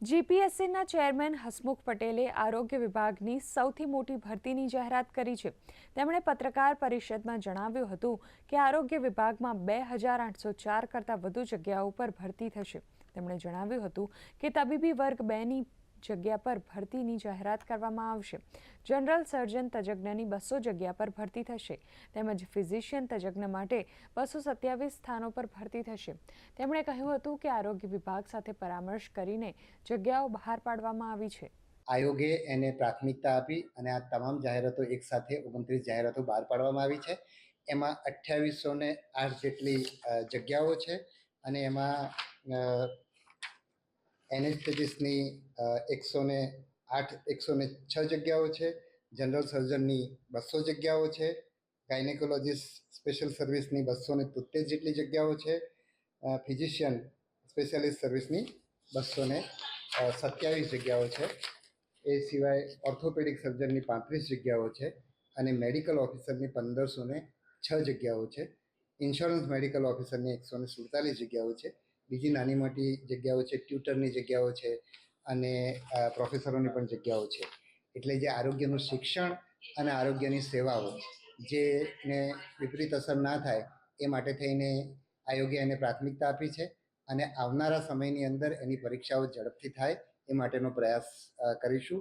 જીપીએસસીના chairman Hasmukh પટેલે આરોગ્ય વિભાગની સૌથી મોટી ભરતીની જાહેરાત કરી છે. તેમણે પત્રકાર પરિષદમાં જણાવ્યું હતું કે આરોગ્ય વિભાગમાં બે હજાર આઠસો ચાર કરતાં વધુ જગ્યાઓ પર ભરતી થશે. તેમણે જણાવ્યું હતું કે તબીબી વર્ગ બેની જગ્યા પર ભરતીની જાહેરાત કરવામાં આવશે. જનરલ સર્જન તજજ્ઞની બસો જગ્યા પર ભરતી થશે. તેમજ ફિઝિશિયન તજજ્ઞ માટે બસો સત્યાવીસ સ્થાનો પર ભરતી થશે. તેમણે કહ્યું હતું કે આરોગ્ય વિભાગ સાથે પરામર્શ કરીને જગ્યાઓ બહાર પાડવામાં આવી છે. આયોગે એને પ્રાથમિકતા આપી અને આ તમામ જાહેરાતો એકસાથે ઓગણત્રીસ જાહેરાતો બહાર પાડવામાં આવી છે. એમાં અઠ્યાવીસો ને આઠ જેટલી જગ્યાઓ છે અને એમાં એનેસ્થેટિસ્ટની એકસો ને આઠ એકસો ને છ જગ્યાઓ છે. જનરલ સર્જનની બસો જગ્યાઓ છે. ગાયનેકોલોજીસ્ટ સ્પેશિયલ સર્વિસની બસો ને તોતેર જેટલી જગ્યાઓ છે. ફિઝિશિયન સ્પેશિયાલિસ્ટ સર્વિસની બસો ને સત્યાવીસ જગ્યાઓ છે. એ સિવાય ઓર્થોપેડિક સર્જનની પાંત્રીસ જગ્યાઓ છે અને મેડિકલ ઓફિસરની પંદરસો ને છ જગ્યાઓ છે. ઇન્સ્યોરન્સ મેડિકલ ઓફિસરની એકસો ને સુડતાલીસ જગ્યાઓ છે. બીજી નાની મોટી જગ્યાઓ છે, ટ્યુટરની જગ્યાઓ છે અને પ્રોફેસરોની પણ જગ્યાઓ છે. એટલે જે આરોગ્યનું શિક્ષણ અને આરોગ્યની સેવાઓ જેને વિપરીત અસર ના થાય એ માટે થઈને આયોગે એને પ્રાથમિકતા આપી છે અને આવનારા સમયની અંદર એની પરીક્ષાઓ ઝડપથી થાય એ માટેનો પ્રયાસ કરીશું.